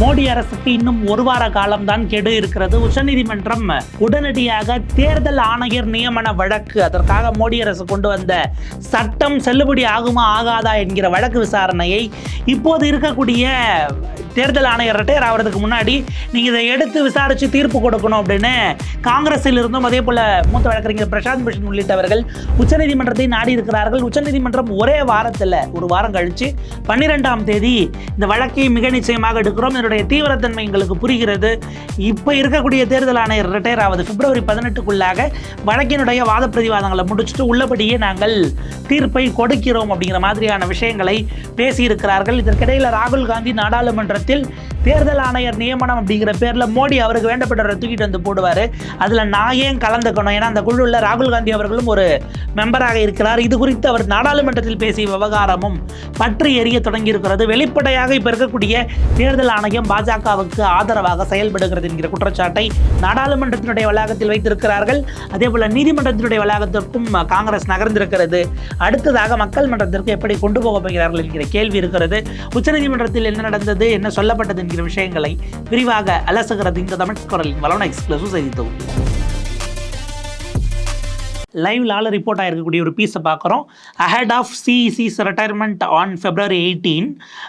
மோடி அரசுக்கு இன்னும் ஒரு வார காலம்தான் கெடு இருக்கிறது. உச்சநீதிமன்றம் உடனடியாக தேர்தல் ஆணையர் நியமன வழக்கு அதற்காக மோடி அரசு கொண்டு வந்த சட்டம் செல்லுபடி ஆகுமா ஆகாதா என்கிற வழக்கு விசாரணையை இப்போது இருக்கக்கூடிய தேர்தல் ஆணையர் ரிட்டையர் ஆகிறதுக்கு முன்னாடி நீங்கள் இதை எடுத்து விசாரித்து தீர்ப்பு கொடுக்கணும் அப்படின்னு காங்கிரஸில் இருந்தும் அதே போல் மூத்த வழக்கறிஞர் பிரசாந்த் பூஷன் உள்ளிட்டவர்கள் உச்சநீதிமன்றத்தை நாடி இருக்கிறார்கள். உச்சநீதிமன்றம் ஒரே வாரத்தில் ஒரு வாரம் கழித்து பன்னிரெண்டாம் தேதி இந்த வழக்கை மிக நிச்சயமாக எடுக்கிறோம். அதனுடைய தீவிரத்தன்மை எங்களுக்கு புரிகிறது. இப்போ இருக்கக்கூடிய தேர்தல் ஆணையர் ரிட்டையர் ஆவது பிப்ரவரி பதினெட்டுக்குள்ளாக வழக்கினுடைய வாத பிரதிவாதங்களை முடிச்சுட்டு உள்ளபடியே நாங்கள் தீர்ப்பை கொடுக்கிறோம் அப்படிங்கிற மாதிரியான விஷயங்களை பேசியிருக்கிறார்கள். இதற்கிடையில் ராகுல் காந்தி நாடாளுமன்றத்தில் தேர்தல் ஆணையர் நியமனம் அப்படிங்கிற பேரில் மோடி அவருக்கு வேண்டப்பட்டவரை தூக்கிட்டு வந்து போடுவார். அதில் நான் ஏன் கலந்துக்கணும்? ஏன்னா அந்த குழுவில் ராகுல் காந்தி அவர்களும் ஒரு மெம்பராக இருக்கிறார். இது குறித்து அவர் நாடாளுமன்றத்தில் பேசிய விவகாரமும் பற்றி எரிய தொடங்கியிருக்கிறது. வெளிப்படையாக இப்போ இருக்கக்கூடிய தேர்தல் ஆணையம் மையம் பாஜகவுக்கு ஆதரவாக செயல்படுகிறது என்கிற குற்றச்சாட்டை நாடாளுமன்றத்தினுடைய வளாகத்தில் வைத்திருக்கிறார்கள். அதே போல் நீதிமன்றத்தினுடைய வளாகத்திற்கும் காங்கிரஸ் நகர்ந்திருக்கிறது. அடுத்ததாக மக்கள் மன்றத்திற்கு எப்படி கொண்டு போக போகிறார்கள் என்கிற கேள்வி இருக்கிறது. உச்சநீதிமன்றத்தில் என்ன நடந்தது என்ன சொல்லப்பட்டது என்கிற விஷயங்களை விரிவாக அலசுகிறது இந்த தமிழ் குரலின் வளவன எக்ஸ்க்ளூசிவ் செய்தி தொகுப்பு. லைவ்லால் ரிப்போர்ட் ஆகிருக்கக்கூடிய ஒரு பீஸை பார்க்குறோம் ahead of சிஇசிஸ் retirement on February eighteen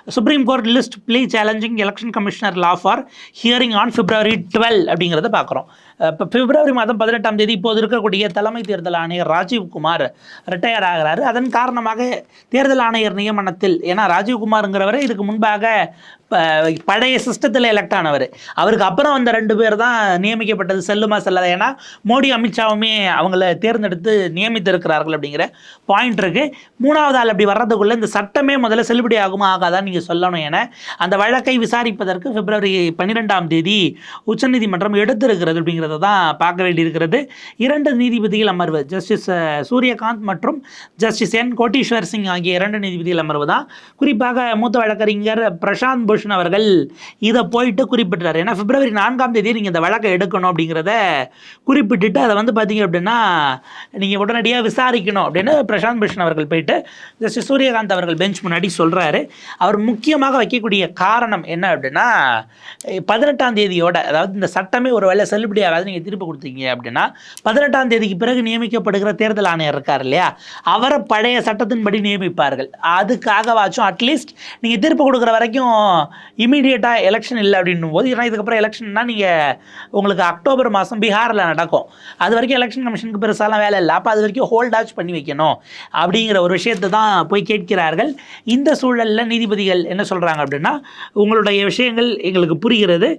Supreme Court list plea challenging election commissioner law for hearing on February twelve அப்படிங்கிறத பார்க்குறோம் இப்போ பிப்ரவரி மாதம் பதினெட்டாம் தேதி இப்போது இருக்கக்கூடிய தலைமை தேர்தல் ஆணையர் ராஜீவ்குமார் ரிட்டையர் ஆகிறாரு. அதன் காரணமாக தேர்தல் ஆணையர் நியமனத்தில் ஏன்னா ராஜீவ்குமாருங்கிறவரை இதுக்கு முன்பாக ப- பழைய சிஸ்டத்தில் எலெக்ட் ஆனவர். அவருக்கு அப்புறம் வந்த ரெண்டு பேர் தான் நியமிக்கப்பட்டது செல்லுமா செல்லாத? ஏன்னா மோடி அமித்ஷாவுமே அவங்கள தேர்ந்தெடுத்து நியமித்திருக்கிறார்கள் அப்படிங்கிற பாயிண்ட் இருக்குது மூணாவது ஆள் அப்படி வர்றதுக்குள்ளே இந்த சட்டமே முதல்ல செல்லுபடி ஆகுமா ஆகாதான் நீங்கள் சொல்லணும் என அந்த வழக்கை விசாரிப்பதற்கு பிப்ரவரி பன்னிரெண்டாம் தேதி உச்சநீதிமன்றம் எடுத்திருக்கிறது அப்படிங்கிறது தான் பார்க்க வேண்டியிருக்கிறது. இரண்டு நீதிபதிகள் அமர்வு ஜஸ்டிஸ் சூரியகாந்த் மற்றும் ஜஸ்டிஸ் என் கோட்டீஸ்வர் சிங் ஆகிய இரண்டு நீதிபதிகள் அமர்வு தான். குறிப்பாக மூத்த வழக்கறிஞர் பிரசாந்த் பூஷன் அவர்கள் இதை போயிட்டு குறிப்பிட்டார் ஏன்னா பிப்ரவரி நான்காம் தேதி நீங்கள் இந்த வழக்கை எடுக்கணும் அப்படிங்கிறத குறிப்பிட்டுட்டு அதை வந்து பார்த்தீங்க அப்படின்னா நீங்கள் உடனடியாக விசாரிக்கணும் அப்படின்னு பிரசாந்த் பூஷன் அவர்கள் போயிட்டு ஜஸ்டிஸ் சூரியகாந்த் அவர்கள் பெஞ்ச் முன்னாடி சொல்கிறாரு அவர் முக்கியமாக வைக்கக்கூடிய காரணம் என்ன அப்படின்னா பதினெட்டாம் தேதியோட அதாவது இந்த சட்டமே ஒரு வேலை செல்லுபடியாக ஆகாது நீங்கள் திருப்பி கொடுத்தீங்க அப்படின்னா பதினெட்டாம் தேதிக்கு பிறகு நியமிக்கப்படுகிற தேர்தல் ஆணையர் இருக்கார் இல்லையா? அவரை பழைய சட்டத்தின்படி நியமிப்பார்கள். அதுக்காகவாச்சும் அட்லீஸ்ட் நீங்கள் தீர்ப்பு கொடுக்குற வரைக்கும் இமீடியட்டாக எலெக்ஷன் இல்லை அப்படின்னும் போது ஏன்னா இதுக்கப்புறம் எலெக்ஷன்னா நீங்கள் உங்களுக்கு அக்டோபர் மாதம் பீகாரில் நடக்கும். அது வரைக்கும் எலெக்ஷன் கமிஷனுக்கு பெருசாலாம் வேலை இல்லை. அப்போ அது வரைக்கும் ஹோல்ட் ஆச் பண்ணி வைக்கணும் அப்படிங்கிற ஒரு விஷயத்தை தான் போய் கேட்கிறார்கள். இந்த சூழலில் நீதிபதிகள் என்ன சொல்கிறாங்க அப்படின்னா உங்களுடைய விஷயங்கள் எங்களுக்கு புரிகிறது.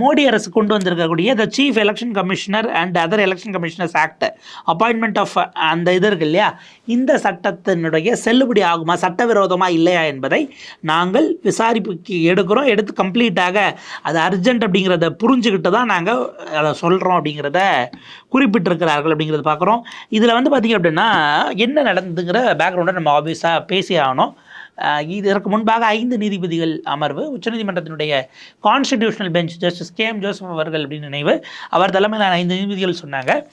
மோடி அரசு கொண்டு வந்திருக்கக்கூடிய the chief election commissioner and other election commissioners act appointment of அந்த இது இருக்கு இல்லையா? இந்த சட்டத்தினுடைய செல்லுபடி ஆகுமா சட்டவிரோதமாக இல்லையா என்பதை நாங்கள் விசாரிப்புக்கு எடுக்கிறோம். எடுத்து கம்ப்ளீட்டாக அது அர்ஜென்ட் அப்படிங்கிறத புரிஞ்சுக்கிட்டு தான் நாங்கள் அதை சொல்கிறோம் அப்படிங்கிறத குறிப்பிட்டிருக்கிறார்கள் அப்படிங்கிறத பார்க்குறோம். இதில் வந்து பார்த்திங்க அப்படின்னா என்ன நடந்துங்கிற பேக்ரவுண்டை நம்ம ஆப்வியஸாக பேசி ஆகணும். இதற்கு முன்பாக ஐந்து நீதிபதிகள் அமர்வு உச்சநீதிமன்றத்தினுடைய constitutional bench justice K M Joseph அவர்கள் அப்படின்னு நினைவு. அவர் தலைமையிலான ஐந்து நீதிபதிகள் சொன்னாங்க.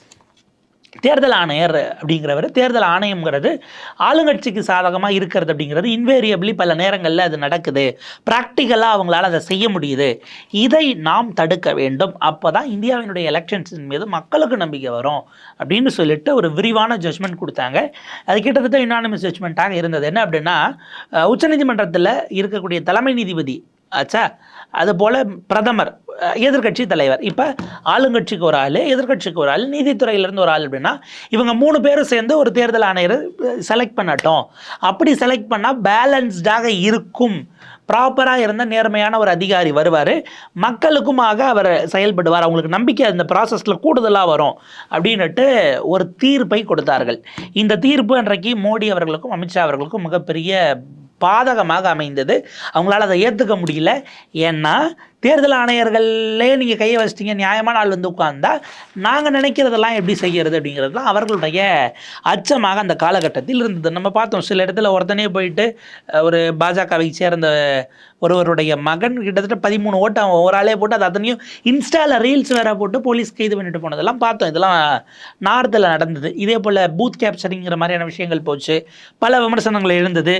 தேர்தல் ஆணையர் அப்படிங்கிறவர் தேர்தல் ஆணையம்ங்கிறது ஆளுங்கட்சிக்கு சாதகமாக இருக்கிறது அப்படிங்கிறது இன்வேரியபிளி பல நேரங்களில் அது நடக்குது. ப்ராக்டிக்கலாக அவங்களால அதை செய்ய முடியுது. இதை நாம் தடுக்க வேண்டும். அப்போ தான் இந்தியாவினுடைய எலெக்ஷன்ஸின் மீது மக்களுக்கு நம்பிக்கை வரும் அப்படின்னு சொல்லிட்டு ஒரு விரிவான ஜட்மெண்ட் கொடுத்தாங்க. அது கிட்டத்தட்ட யுனானிமஸ் ஜட்மெண்ட்டாக இருந்தது. என்ன அப்படின்னா உச்சநீதிமன்றத்தில் இருக்கக்கூடிய தலைமை நீதிபதி ஆச்சா அதுபோல் பிரதமர் எதிர்கட்சி எதிர்க்கட்சி தலைவர். இப்போ ஆளுங்கட்சிக்கு ஒரு ஆள் எதிர்க்கட்சிக்கு ஒரு ஆள் நீதித்துறையிலேருந்து ஒரு ஆள் அப்படின்னா இவங்க மூணு பேரும் சேர்ந்து ஒரு தேர்தல் ஆணையர் செலக்ட் பண்ணட்டும். அப்படி செலக்ட் பண்ணால் பேலன்ஸ்டாக இருக்கும். ப்ராப்பராக இருந்த நேர்மையான ஒரு அதிகாரி வருவார். மக்களுக்குமாக அவர் செயல்படுவார். அவங்களுக்கு நம்பிக்கை அந்த ப்ராசஸில் கூடுதலாக வரும். அப்படின்ட்டு ஒரு தீர்ப்பை கொடுத்தார்கள். இந்த தீர்ப்பு அன்றைக்கு மோடி அவர்களுக்கும் அமித்ஷா அவர்களுக்கும் மிகப்பெரிய பாதகமாக அமைந்தது. அவங்களால அதை ஏற்றுக்க முடியல. ஏன்னா தேர்தல் ஆணையர்களே நீங்கள் கையை வச்சிட்டிங்க நியாயமான ஆள் வந்து உட்கார்ந்தா நாங்கள் நினைக்கிறதெல்லாம் எப்படி செய்கிறது அப்படிங்கிறதுலாம் அவர்களுடைய அச்சமாக அந்த காலகட்டத்தில் இருந்தது. நம்ம பார்த்தோம் சில இடத்துல ஒருத்தனே போயிட்டு ஒரு பாஜகவை சேர்ந்த ஒருவருடைய மகன் கிட்டத்தட்ட பதிமூணு ஓட்டு அவன் ஒரு ஆளே போட்டு அது அத்தனையும் இன்ஸ்டாவில் ரீல்ஸ் வேற போட்டு போலீஸ் கைது பண்ணிட்டு போனதெல்லாம் பார்த்தோம். இதெல்லாம் நார்த்தில் நடந்தது. இதே போல் பூத் கேப்சரிங்கிற மாதிரியான விஷயங்கள் போச்சு. பல விமர்சனங்கள் எழுந்தது.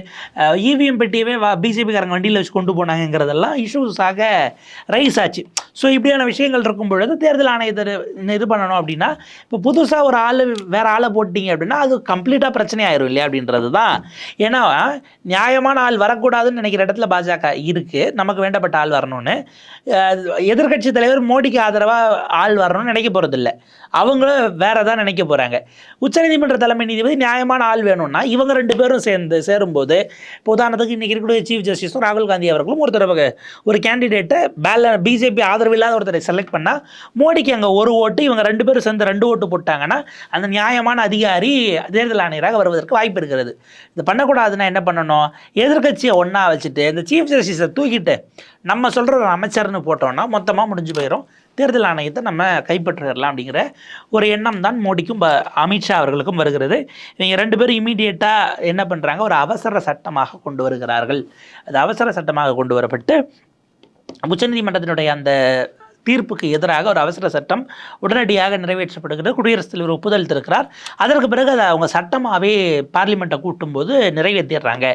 இவிஎம் பெட்டியவே பிஜேபிக்காரங்க வண்டியில் வச்சு கொண்டு போனாங்கங்கிறதெல்லாம் இஷ்யூஸாக ரைஸ் ஆச்சு. ஸோ இப்படியான விஷயங்கள் இருக்கும் பொழுது தேர்தல் ஆணையத்தை இது பண்ணணும் அப்படின்னா இப்போ புதுசாக ஒரு ஆள் வேறு ஆளை போட்டிங்க அப்படின்னா அது கம்ப்ளீட்டாக பிரச்சனை ஆயிரும் இல்லையா அப்படின்றது தான். ஏன்னா நியாயமான ஆள் வரக்கூடாதுன்னு நினைக்கிற இடத்துல பாஜக இருக்குது நமக்கு வேண்டப்பட்ட ஆள் வரணும்னு. எதிர்கட்சி தலைவர் மோடிக்கு ஆதரவாக ஆள் வரணும்னு நினைக்க போகிறதில்ல அவங்களும் வேற தான் நினைக்க போகிறாங்க உச்சநீதிமன்ற தலைமை நீதிபதி நியாயமான ஆள் வேணும்னா இவங்க ரெண்டு பேரும் சேர்ந்து சேரும்போது இப்போ உதாரணத்துக்கு இன்றைக்கி இருக்கக்கூடிய சீஃப் ஜஸ்டிஸும் ராகுல் காந்தி அவர்களும் ஒருத்தர் ஒரு கேண்டிடேட்டை பேல பிஜேபி ஆதரவு இல்லாத ஒருத்தரை செலக்ட் பண்ணால் மோடிக்கு அங்கே ஒரு ஓட்டு இவங்க ரெண்டு பேரும் சேர்ந்து ரெண்டு ஓட்டு போட்டாங்கன்னா அந்த நியாயமான அதிகாரி தேர்தல் ஆணையராக வருவதற்கு வாய்ப்பு இருக்கிறது. இது பண்ணக்கூடாதுன்னா என்ன பண்ணணும்? எதிர்கட்சியை ஒன்றா வச்சுட்டு இந்த சீஃப் ஜஸ்டிஸை தூக்கிட்டு நம்ம சொல்கிற ஒரு அமைச்சர்னு போட்டோம்னா மொத்தமாக முடிஞ்சு போயிடும் தேர்தல் ஆணையத்தை நம்ம கைப்பற்றிடலாம் அப்படிங்கிற ஒரு எண்ணம் தான் மோடிக்கும் ப- அமித்ஷா அவர்களுக்கும் வருகிறது. இவங்க ரெண்டு பேரும் இமீடியட்டாக என்ன பண்ணுறாங்க ஒரு அவசர சட்டமாக கொண்டு வருகிறார்கள். அது அவசர சட்டமாக கொண்டு வரப்பட்டு உச்சநீதிமன்றத்தினுடைய அந்த தீர்ப்புக்கு எதிராக ஒரு அவசர சட்டம் உடனடியாக நிறைவேற்றப்படுகிறது. குடியரசுத் தலைவர் ஒப்புதல் இருக்கிறார் அதற்கு பிறகு அதை அவங்க சட்டமாகவே பார்லிமெண்ட்டை கூட்டும்போது நிறைவேற்றிடுறாங்க.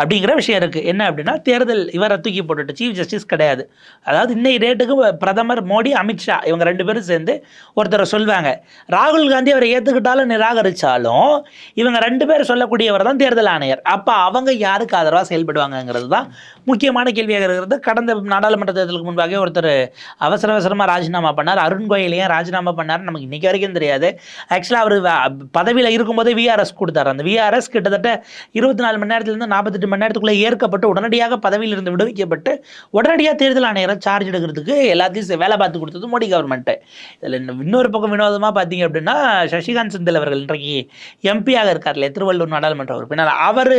அப்படிங்கிற விஷயம் இருக்குது என்ன அப்படின்னா தேர்தல் இவரை தூக்கி போட்டுட்டு சீஃப் ஜஸ்டிஸ் கிடையாது. அதாவது இன்னைக்கு டேட்டுக்கு பிரதமர் மோடி அமித்ஷா இவங்க ரெண்டு பேரும் சேர்ந்து ஒருத்தரை சொல்வாங்க. ராகுல் காந்தி அவரை ஏற்றுக்கிட்டாலும் நிராகரித்தாலும் இவங்க ரெண்டு பேர் சொல்லக்கூடியவர் தான் தேர்தல் ஆணையர். அப்போ அவங்க யாருக்கு ஆதரவாக செயல்படுவாங்கங்கிறது தான் முக்கியமான கேள்வியாக இருக்கிறது கடந்த நாடாளுமன்ற தேர்தலுக்கு முன்பாக ஒருத்தர் அவசர அவசரமாக ராஜினாமா பண்ணார். அருண் கோயிலையும் ராஜினாமா பண்ணார் நமக்கு இன்றைக்கி வரைக்கும் தெரியாது. ஆக்சுவலாக அவர் பதவியில் இருக்கும்போதே விஆர்எஸ் கொடுத்தார். அந்த விஆர்எஸ் கிட்டத்தட்ட இருபத்தி நாலு மணி நேரத்துலேருந்து நாற்பத்தெட்டு மணி நேரத்துக்குள்ளே ஏற்கப்பட்டு உடனடியாக பதவியில் இருந்து விடுவிக்கப்பட்டு உடனடியாக தேர்தல் ஆணையரை சார்ஜ் எடுக்கிறதுக்கு எல்லாத்தையும் வேலை பார்த்து கொடுத்தது மோடி கவர்மெண்ட்டு இதில் இன்னொரு பக்கம் வினோதமாக பார்த்தீங்க அப்படின்னா சசிகாந்த் செந்தில் அவர்கள் இன்றைக்கு எம்பியாக இருக்கார்ல திருவள்ளூர் நாடாளுமன்ற உறுப்பினர். அவர்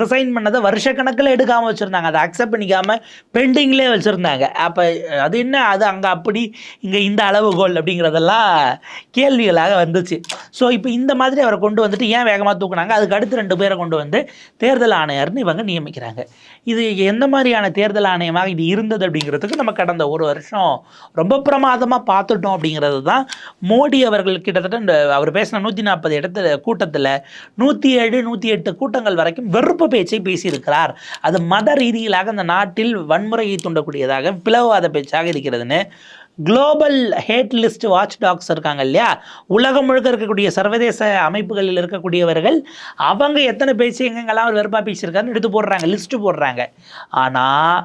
ரிசைன் பண்ணதை வருஷக்கணக்கில் எடுக்காமல் வச்சுருந்தாங்க. அதை அக்செப்ட் பண்ணிக்காமல் பெண்டிங்லேயே வச்சுருந்தாங்க. அப்போ அது என்ன? அது அங்கே அப்படி இங்கே இந்த அளவுகோல் அப்படிங்கிறதெல்லாம் கேள்விகளாக வந்துச்சு. ஸோ இப்போ இந்த மாதிரி அவரை கொண்டு வந்துட்டு ஏன் வேகமாக தூக்குனாங்க? அதுக்கு அடுத்து ரெண்டு பேரை கொண்டு வந்து தேர்தல் ஆணையர்னு இவங்க நியமிக்கிறாங்க. இது எந்த மாதிரியான தேர்தல் ஆணையமாக இது இருந்தது அப்படிங்கிறதுக்கு நம்ம கடந்த ஒரு வருஷம் ரொம்ப பிரமாதமாக பார்த்துட்டோம் அப்படிங்கிறது தான் மோடி அவர்கள் கிட்டத்தட்ட இந்த அவர் பேசின நூற்றி நாற்பது இடத்துல கூட்டத்தில் நூற்றி ஏழு நூற்றி எட்டு கூட்டங்கள் வரைக்கும் வெறுப்பு பேச்சை பேசியிருக்கிறார். அது மத ரீதியிலாக அந்த நாட்டில் வன்முறையை தூண்டக்கூடியதாக பிளவாத பேச்சாக இருக்கிறதுன்னு global hate list watch tax இருக்காங்க இல்லையா? உலகம் முழுக்க இருக்கக்கூடிய சர்வதேச அமைப்புகளில் இருக்கக்கூடியவர்கள் அவங்க எத்தனை பேச்சு எங்கெங்கெல்லாம் அவர் வெறுப்பாக பேசியிருக்காருன்னு எடுத்து போடுறாங்க லிஸ்ட்டு போடுறாங்க. ஆனால்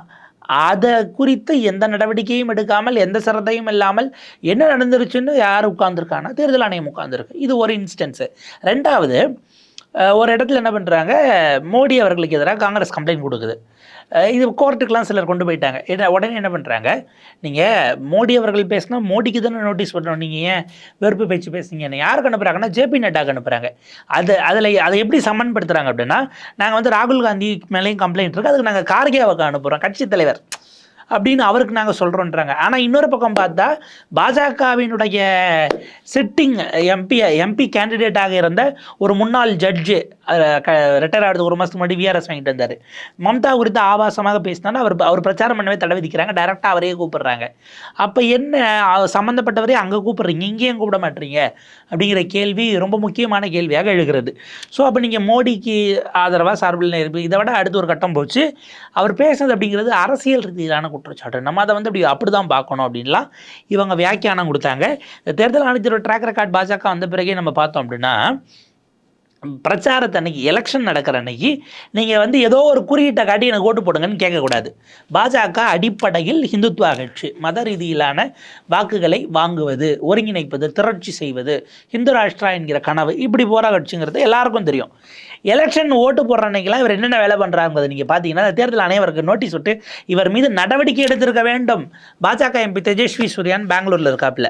அதை குறித்து எந்த நடவடிக்கையும் எடுக்காமல் எந்த சிரத்தையும் இல்லாமல் என்ன நடந்துருச்சுன்னு யார் உட்காந்துருக்காங்கன்னா தேர்தல் ஆணையம் உட்காந்துருக்கு இது ஒரு இன்ஸ்டன்ஸு ரெண்டாவது ஒரு இடத்துல என்ன பண்ணுறாங்க மோடி அவர்களுக்கு எதிராக காங்கிரஸ் கம்ப்ளைண்ட் கொடுக்குது இது கோர்ட்டுக்கெலாம் சிலர் கொண்டு போயிட்டாங்க. என்ன உடனே என்ன பண்ணுறாங்க நீங்கள் மோடி அவர்கள் பேசினா மோடிக்கு தானே நோட்டீஸ் பண்ணணும். நீங்கள் ஏன் வெறுப்பு பேச்சு பேசுனீங்கன்னு யாருக்கு அனுப்புகிறாங்கன்னா ஜேபி நட்டாக்கு அனுப்புகிறாங்க அது அதில் அதை எப்படி சம்மன்படுத்துகிறாங்க அப்படின்னா நாங்கள் வந்து ராகுல் காந்தி மேலேயும் கம்ப்ளைண்ட் இருக்குது அதுக்கு நாங்கள் கார்கேவுக்கு அனுப்புகிறோம் கட்சி தலைவர். அப்படின்னு அவருக்கு நாங்கள் சொல்கிறோன்றாங்க ஆனால் இன்னொரு பக்கம் பார்த்தா பாஜகவினுடைய சிட்டிங் எம்பி எம்பி கேண்டிடேட்டாக இருந்த ஒரு முன்னாள் ஜட்ஜு ரிட்டையர் ஆகிறதுக்கு ஒரு மாதத்துக்கு முன்னாடி விஆர்எஸ் வாங்கிட்டு வந்தார். மம்தா குறித்து ஆபாசமாக பேசினாலும் அவர் அவர் பிரச்சாரம் பண்ணவே தடை விதிக்கிறாங்க. டைரெக்டாக அவரையே கூப்பிடுறாங்க. அப்போ என்ன சம்மந்தப்பட்டவரே அங்கே கூப்பிடுறீங்க. இங்கேயும் கூப்பிட மாட்டீங்க. அப்படிங்கிற கேள்வி ரொம்ப முக்கியமான கேள்வியாக எழுகிறது. ஸோ அப்போ நீங்கள் மோடிக்கு ஆதரவாக சார்பில் இருப்பீங்க இதை விட அடுத்து ஒரு கட்டம் போச்சு. அவர் பேசுனது அப்படிங்கிறது அரசியல் ரீதியிலான குற்றச்சாட்டு. நம்ம அதை வந்து அப்படி அப்படி தான் பார்க்கணும் அப்படின்லாம் இவங்க வியாக்கியானம் கொடுத்தாங்க. தேர்தல் ஆணையத்தோட ட்ராக் ரெக்கார்ட் பாஜக வந்த பிறகே நம்ம பார்த்தோம் அப்படின்னா பிரச்சாரத்தை அன்னைக்கு எலெக்ஷன் நடக்கிற அன்னைக்கு நீங்கள் வந்து ஏதோ ஒரு குறியீட்டை காட்டி எனக்கு ஓட்டு போடுங்கன்னு கேட்கக்கூடாது. பாஜக அடிப்படையில் ஹிந்துத்வா கட்சி மத ரீதியிலான வாக்குகளை வாங்குவது ஒருங்கிணைப்பது திரட்சி செய்வது ஹிந்து ராஷ்டிரா என்கிற கனவு இப்படி போகிற கட்சிங்கிறது எல்லாருக்கும் தெரியும். எலெக்ஷன் ஓட்டு போடுற அன்னைக்கெல்லாம் இவர் என்னென்ன வேலை பண்ணுறாங்கிறது நீங்கள் பார்த்தீங்கன்னா அந்த தேர்தல் அனைவருக்கு நோட்டீஸ் விட்டு இவர் மீது நடவடிக்கை எடுத்திருக்க வேண்டும். பாஜக எம்பி தேஜஸ்வி சூர்யான் பெங்களூரில் இருக்காப்புல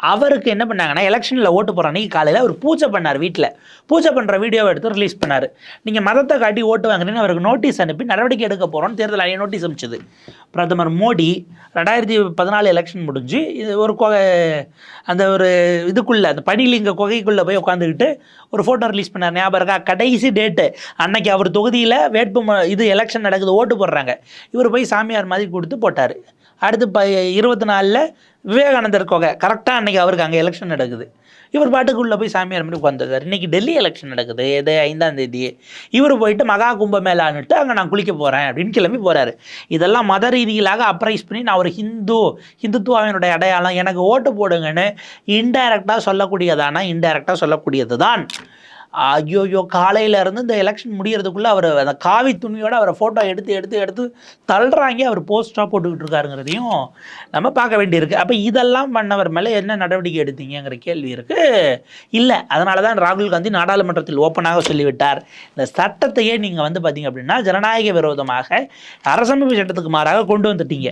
அவருக்கு என்ன பண்ணாங்கன்னா எலெக்ஷனில் ஓட்டு போடுற அன்னைக்கு காலையில் அவர் பூஜை பண்ணார் வீட்டில் பூஜை பண்ணுற வீடியோவை எடுத்து ரிலீஸ் பண்ணார். நீங்கள் மதத்தை காட்டி ஓட்டு வாங்குறீங்கன்னு அவருக்கு நோட்டீஸ் அனுப்பி நடவடிக்கை எடுக்க போகிறோம்னு தேர்தல் ஆணையம் நோட்டீஸ் அனுப்பிச்சது பிரதமர் மோடி ரெண்டாயிரத்தி பதினாலு எலெக்ஷன் முடிஞ்சு இது ஒரு கொகை அந்த ஒரு இதுக்குள்ளே அந்த படிலிங்க குகைக்குள்ளே போய் உட்காந்துக்கிட்டு ஒரு ஃபோட்டோ ரிலீஸ் பண்ணார். ஞாபகம் இருக்கா? கடைசி டேட்டு அன்னைக்கு அவர் தொகுதியில் வேட்பு ம- இது எலெக்ஷன் நடக்குது ஓட்டு போடுறாங்க. இவர் போய் சாமியார் மாதிரி கொடுத்து போட்டார். அடுத்து ப இருபத்தி நாலில் விவேகானந்தர் கொகை. கரெக்டாக அன்னைக்கு அவருக்கு அங்கே எலெக்ஷன் நடக்குது. இவர் பாட்டுக்குள்ளே போய் சாமியார் மாதிரி உட்காந்துருக்காரு இன்னைக்கு டெல்லி எலெக்ஷன் நடக்குது. எது ஐந்தாம் தேதி. இவர் போயிட்டு மகா கும்ப மேலான்னுட்டு அங்கே நான் குளிக்க போகிறேன் அப்படின்னு கிளம்பி போகிறாரு இதெல்லாம் மத ரீதியிலாக அப்ரைஸ் பண்ணி நான் ஒரு ஹிந்து ஹிந்துத்துவாவினுடைய அடையாளம். எனக்கு ஓட்டு போடுங்கன்னு இன்டைரக்டாக சொல்லக்கூடியதானா? இன்டைரக்டாக சொல்லக்கூடியது தான் ஐயோயோ காலையில இருந்து இந்த எலெக்ஷன் முடியறதுக்குள்ள அவர் அந்த காவி துணியோட அவரை ஃபோட்டோ எடுத்து எடுத்து எடுத்து தள்ளுறாங்க. அவர் போஸ்ட்டாக போட்டுக்கிட்டு இருக்காருங்கிறதையும் நம்ம பார்க்க வேண்டியிருக்கு. அப்போ இதெல்லாம் பண்ணவர் மேலே என்ன நடவடிக்கை எடுத்தீங்கங்கிற கேள்வி இருக்கு. இல்லை அதனால தான் ராகுல் காந்தி நாடாளுமன்றத்தில் ஓப்பனாக சொல்லிவிட்டார். இந்த சட்டத்தையே நீங்கள் வந்து பார்த்தீங்க அப்படின்னா ஜனநாயக விரோதமாக அரசமைப்பு சட்டத்துக்கு மாறாக கொண்டு வந்துட்டீங்க.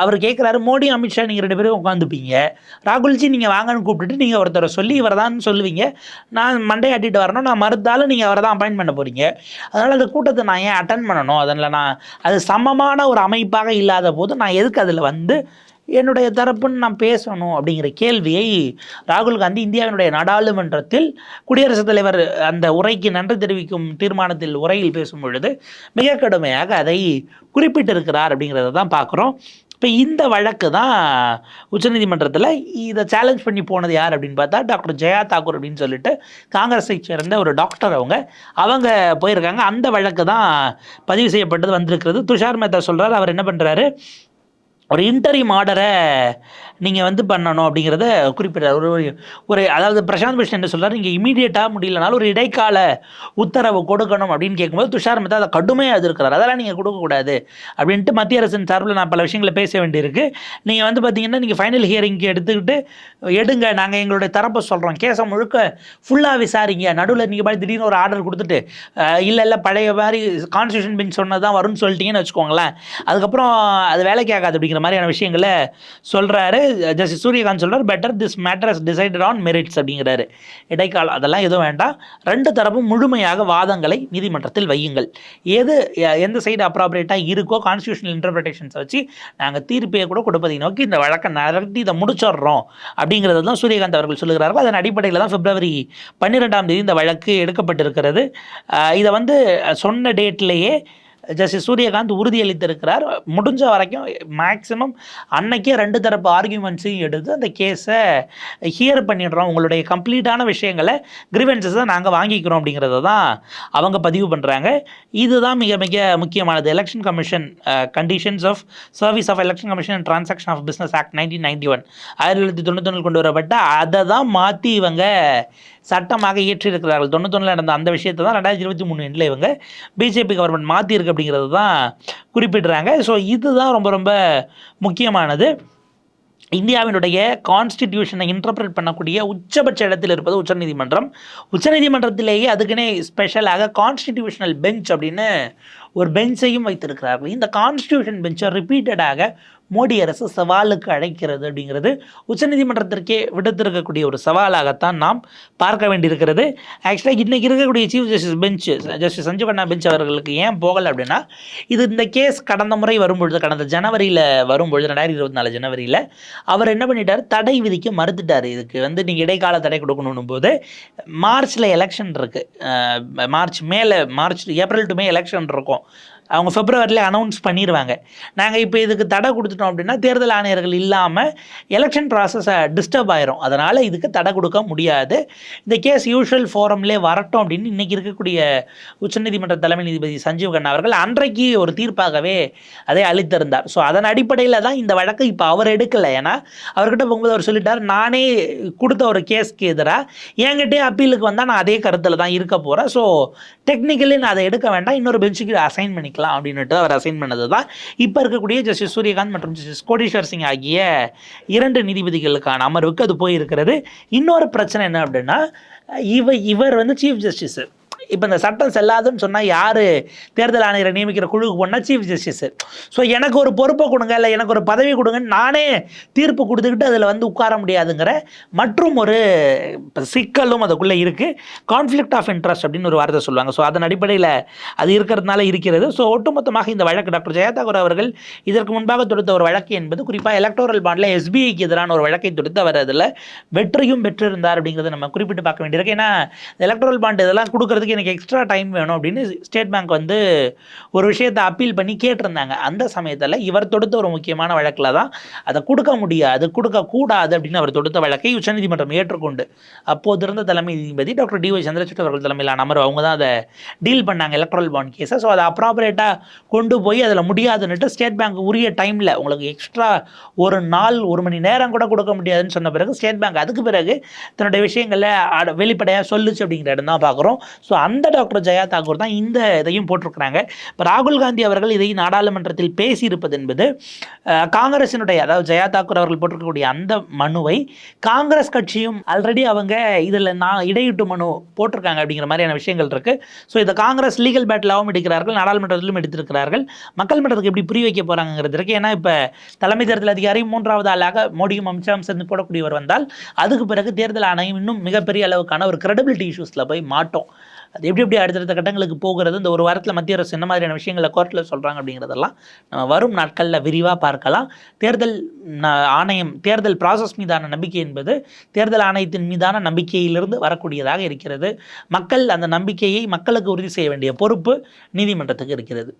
அவர் கேட்குறாரு மோடி அமித்ஷா நீங்கள் ரெண்டு பேரும் உட்காந்துப்பீங்க. ராகுல்ஜி நீங்கள் வாங்கன்னு கூப்பிட்டுட்டு நீங்கள் ஒருத்தரை சொல்லி இவர் தான் சொல்லுவீங்க. நான் மண்டை ஆட்டிட்டு வரணும். நான் மறுத்தாலும் நீங்கள் அவரை தான் அப்பாயின் பண்ண போகிறீங்க அதனால் அந்த கூட்டத்தை நான் ஏன் அட்டன் பண்ணணும்? அதனால் நான் அது சமமான ஒரு அமைப்பாக இல்லாத போது நான் எதுக்கு அதில் வந்து என்னுடைய தரப்புன்னு நான் பேசணும் அப்படிங்கிற கேள்வியை ராகுல் காந்தி இந்தியாவினுடைய நாடாளுமன்றத்தில் குடியரசுத் தலைவர் அந்த உரைக்கு நன்றி தெரிவிக்கும் தீர்மானத்தில் உரையில் பேசும் பொழுது மிக கடுமையாக அதை குறிப்பிட்டிருக்கிறார் அப்படிங்கிறத தான் பார்க்குறோம். இப்போ இந்த வழக்கு தான் உச்சநீதிமன்றத்தில் இதை சேலஞ்ச் பண்ணி போனது யார் அப்படின்னு பார்த்தா டாக்டர் ஜெயா தாக்கூர் அப்படின்னு சொல்லிட்டு காங்கிரஸை சேர்ந்த ஒரு டாக்டர் அவங்க. அவங்க போயிருக்காங்க. அந்த வழக்கு தான் பதிவு செய்யப்பட்டது வந்திருக்கிறது. துஷார் மேத்தா சொல்கிறார் அவர் என்ன பண்ணுறாரு ஒரு இன்டரிம் ஆர்டரை நீங்கள் வந்து பண்ணணும் அப்படிங்கிறத குறிப்பிட்டார் ஒரு ஒரு அதாவது பிரசாந்த் பூஷன் என்ன சொல்கிறார் நீங்கள் இமீடியட்டாக முடியலனாலும் ஒரு இடைக்கால உத்தரவு கொடுக்கணும் அப்படின்னு கேட்கும்போது துஷார் மேத்தா அதை கடுமையாக எதிர்க்கிறார். அதெல்லாம் நீங்கள் கொடுக்கக்கூடாது அப்படின்ட்டு மத்திய அரசின் சார்பில் நான் பல விஷயங்களை பேச வேண்டியிருக்கு. நீங்கள் வந்து பார்த்தீங்கன்னா நீங்கள் ஃபைனல் ஹியரிங்க்கு எடுத்துக்கிட்டு எடுங்க நாங்கள் எங்களுடைய தரப்பை சொல்கிறோம் கேஸை முழுக்க ஃபுல்லாக விசாரிங்க. நடுவில் நீங்கள் பாடி திடீர்னு ஒரு ஆர்டர் கொடுத்துட்டு இல்லை இல்லை பழைய மாதிரி கான்ஸ்டியூஷன் பெஞ்ச் சொன்னது தான் வரும்னு சொல்லிட்டீங்கன்னு வச்சுக்கோங்களேன். அதுக்கப்புறம் அது வேலைக்கு ஆகாது அப்படிங்கிற மாதிரியான விஷயங்களை சொல்கிறாரு ஜஸ்டிஸ் சூரியகாந்த் சொல்கிறார் better this matter decided on merits அப்படிங்கிறாரு. இடைக்கால அதெல்லாம் எதுவும் வேண்டாம். ரெண்டு தரப்பும் முழுமையாக வாதங்களை நீதிமன்றத்தில் வையுங்கள். எது எ- எந்த சைடு அப்ராப்ரேட்டாக இருக்கோ கான்ஸ்டியூஷனல் இன்டர்பிரிட்டேஷன்ஸை வச்சு நாங்கள் தீர்ப்பையை கூட கொடுப்பதை நோக்கி இந்த வழக்கை நடத்தி இதை முடிச்சிடுறோம் அப்படிங்கிறது தான் சூரியகாந்த் அவர்கள் சொல்லுகிறார்கள். அதன் அடிப்படையில் தான் பிப்ரவரி பன்னிரெண்டாம் தேதி இந்த வழக்கு எடுக்கப்பட்டிருக்கிறது. இதை வந்து சொன்ன டேட்லேயே ஜஸ்டிஸ் சூரியகாந்த் உறுதியளித்திருக்கிறார். முடிஞ்ச வரைக்கும் மேக்ஸிமம் அன்னைக்கே ரெண்டு தரப்பு ஆர்கியூமெண்ட்ஸையும் எடுத்து அந்த கேஸை ஹியர் பண்ணிடுறோம். உங்களுடைய கம்ப்ளீட்டான விஷயங்களை கிரிவென்சஸை நாங்கள் வாங்கிக்கிறோம் அப்படிங்கிறத தான் அவங்க பதிவு பண்ணுறாங்க இதுதான் மிக மிக முக்கியமானது. Election commission conditions of service of election commission and transaction of business act nineteen ninety one ஆயிரத்தி தொள்ளாயிரத்தி தொண்ணூத்தொன்னில் கொண்டு வரப்பட்ட அதை தான் மாற்றி இவங்க சட்டமாக இயற்றியிருக்கிறார்கள். தொண்ணூத்தொன்னில் நடந்த அந்த விஷயத்தை தான் ரெண்டாயிரத்தி இருபத்தி மூணு எண்டில் இவங்க பிஜேபி கவர்மெண்ட் மாற்றிருக்கு அப்படிங்கிறது தான் குறிப்பிடுறாங்க. ஸோ இதுதான் ரொம்ப ரொம்ப முக்கியமானது. இந்தியாவினுடைய கான்ஸ்டிடியூஷனை இன்டர்பிரட் பண்ணக்கூடிய உச்சபட்ச இடத்தில் இருப்பது உச்சநீதிமன்றம். உச்சநீதிமன்றத்திலேயே அதுக்குன்னே ஸ்பெஷலாக கான்ஸ்டிடியூஷனல் பெஞ்ச் அப்படின்னு ஒரு பெஞ்சையும் வைத்திருக்கிறார்கள். இந்த கான்ஸ்டியூஷன் பெஞ்சை ரிப்பீட்டடாக மோடி அரசு சவாலுக்கு அழைக்கிறது அப்படிங்கிறது உச்சநீதிமன்றத்திற்கே விடுத்திருக்கக்கூடிய ஒரு சவாலாகத்தான் நாம் பார்க்க வேண்டியிருக்கிறது. ஆக்சுவலாக இன்றைக்கி இருக்கக்கூடிய chief justice bench justice Sanjiv Khanna bench அவர்களுக்கு ஏன் போகலை அப்படின்னா இது இந்த கேஸ் கடந்த முறை வரும்பொழுது கடந்த ஜனவரியில் வரும்பொழுது ரெண்டாயிரத்தி இருபத்தி நாலு ஜனவரியில் அவர் என்ன பண்ணிட்டார்? தடை விதிக்க மறுத்துட்டார். இதுக்கு வந்து நீங்கள் இடைக்கால தடை கொடுக்கணும் போது மார்ச்சில் எலெக்ஷன் இருக்குது மார்ச் மேலே March April to May election இருக்கும். அவங்க பிப்ரவரியில் அனௌன்ஸ் பண்ணிடுவாங்க நாங்கள் இப்போ இதுக்கு தடை கொடுத்துட்டோம் அப்படின்னா தேர்தல் ஆணையர்கள் இல்லாமல் எலெக்ஷன் ப்ராசஸை டிஸ்டர்ப் ஆயிரும். அதனால் இதுக்கு தடை கொடுக்க முடியாது. இந்த கேஸ் யூஷுவல் ஃபோரம்லே வரட்டும் அப்படின்னு இன்றைக்கி இருக்கக்கூடிய உச்சநீதிமன்ற தலைமை நீதிபதி சஞ்சீவ் கண்ணா அவர்கள் அன்றைக்கு ஒரு தீர்ப்பாகவே அதை அளித்திருந்தார். ஸோ அதன் அடிப்படையில் தான் இந்த வழக்கை இப்போ அவர் எடுக்கலை. ஏன்னா அவர்கிட்ட போகும்போது அவர் சொல்லிட்டார் நானே கொடுத்த ஒரு கேஸ்க்கு எதிராக என்கிட்டே அப்பீலுக்கு வந்தால் நான் அதே கருத்தில் தான் இருக்க போகிறேன் ஸோ டெக்னிக்கலி நான் அதை எடுக்க வேண்டாம். இன்னொரு பெஞ்சுக்கு அசைன் பண்ணிக்கலாம். அப்படின்னுட்டு அவர் அசைன் பண்ணது தான் இப்போ இருக்கக்கூடிய ஜஸ்டிஸ் சூரியகாந்த் மற்றும் ஜஸ்டிஸ் கோடீஸ்வர் சிங் ஆகிய இரண்டு நீதிபதிகளுக்கான அமர்வுக்கு அது போயிருக்கிறது. இன்னொரு பிரச்சனை என்ன அப்படின்னா இவ இவர் வந்து சீஃப் ஜஸ்டிஸ் இப்போ இந்த சட்டம் செல்லாதுன்னு சொன்னால் யார் தேர்தல் ஆணையரை நியமிக்கிற குழுவுக்கு போனால் சீஃப் ஜஸ்டிஸ் ஸோ எனக்கு ஒரு பொறுப்பை கொடுங்க இல்லை எனக்கு ஒரு பதவி கொடுங்கன்னு நானே தீர்ப்பு கொடுத்துக்கிட்டு அதில் வந்து உட்கார முடியாதுங்கிற மற்றும் ஒரு சிக்கலும் அதுக்குள்ளே இருக்குது கான்ஃப்ளிக்ட் ஆஃப் இன்ட்ரெஸ்ட் அப்படின்னு ஒரு வார்த்தை சொல்லுவாங்க. ஸோ அதன் அடிப்படையில் அது இருக்கிறதுனால இருக்கிறது. ஸோ ஒட்டுமொத்தமாக இந்த வழக்கு டாக்டர் ஜெயதாகூர் அவர்கள் இதற்கு முன்பாக தொடுத்த ஒரு வழக்கு என்பது குறிப்பாக எலக்டோரல் பாண்டில் எஸ்பிஐக்கு எதிரான ஒரு வழக்கை தொடுத்து அவர் அதில் வெற்றியும் பெற்றிருந்தார் அப்படிங்கிறத நம்ம குறிப்பிட்டு பார்க்க வேண்டியிருக்கு. ஏன்னா எலக்ட்ரல் பாண்ட் இதெல்லாம் கொடுக்கறதுக்கு எனக்கு எனக்கு எக்ஸ்ட்ரா டைம் வேணும் அப்படின்னு ஸ்டேட் பேங்க் வந்து ஒரு விஷயத்தை அப்பீல் பண்ணி கேட்டிருந்தாங்க. அந்த சமயத்தில் இவர் தொடுத்த ஒரு முக்கியமான வழக்கில் தான் அதை கொடுக்க முடியாது கொடுக்கக்கூடாது அப்படின்னு அவர் தொடுத்த வழக்கை உச்சநீதிமன்றம் ஏற்றுக்கொண்டு அப்போது இருந்த தலைமை நீதிபதி டாக்டர் டி ஒய் சந்திரசூட் அவர்கள் தலைமையிலான அமர்வு அவங்க தான் அதை டீல் பண்ணாங்க எலக்ட்ரல் பாண்ட் கேஸை ஸோ அதை அப்ராபரேட்டாக கொண்டு போய் அதில் முடியாதுன்னுட்டு ஸ்டேட் பேங்க் உரிய டைமில் உங்களுக்கு எக்ஸ்ட்ரா ஒரு நாள் ஒரு மணி நேரம் கூட கொடுக்க முடியாதுன்னு சொன்ன பிறகு ஸ்டேட் பேங்க் அதுக்கு பிறகு தன்னுடைய விஷயங்களை அட- வெளிப்படையாக சொல்லுச்சு அப்படிங்கிற இடம் தான் பார்க்குறோம். ஸோ அந்த டாக்டர் ஜெயா தாக்கூர் தான் இந்த இதையும் போட்டிருக்கிறாங்க. இப்போ ராகுல் காந்தி அவர்கள் இதை நாடாளுமன்றத்தில் பேசியிருப்பது என்பது காங்கிரசினுடைய அதாவது ஜெயா தாக்கூர் அவர்கள் போட்டிருக்கக்கூடிய அந்த மனுவை காங்கிரஸ் கட்சியும் ஆல்ரெடி அவங்க இதில் நான் இடையிட்டு மனு போட்டிருக்காங்க அப்படிங்கிற மாதிரியான விஷயங்கள் இருக்குது ஸோ இதை காங்கிரஸ் லீகல் பேட்டிலாகவும் எடுக்கிறார்கள் நாடாளுமன்றத்திலும் எடுத்திருக்கிறார்கள். மக்கள் மன்றத்துக்கு எப்படி புரிய வைக்க போகிறாங்கிறது இருக்குது ஏன்னா இப்போ தலைமை தேர்தல் அதிகாரி மூன்றாவது ஆளாக மோடியும் அமித்ஷாவும் சேர்ந்து போடக்கூடியவர் வந்தால் அதுக்கு பிறகு தேர்தல் ஆணையம் இன்னும் மிகப்பெரிய அளவுக்கான ஒரு கிரெடிபிலிட்டி இஷ்யூஸில் போய் மாட்டோம். அது எப்படி எப்படி அடுத்தடுத்த கட்டங்களுக்கு போகிறது இந்த ஒரு வாரத்தில் மத்திய அரசு என்ன மாதிரியான விஷயங்களை கோர்ட்டில் சொல்கிறாங்க அப்படிங்கிறதெல்லாம் நம்ம வரும் நாட்களில் விரிவாக பார்க்கலாம். தேர்தல் ஆணையம் தேர்தல் ப்ராசஸ் மீதான நம்பிக்கை என்பது தேர்தல் ஆணையத்தின் மீதான நம்பிக்கையிலிருந்து வரக்கூடியதாக இருக்கிறது. மக்கள் அந்த நம்பிக்கையை மக்களுக்கு உறுதி செய்ய வேண்டிய பொறுப்பு நீதிமன்றத்துக்கு இருக்கிறது.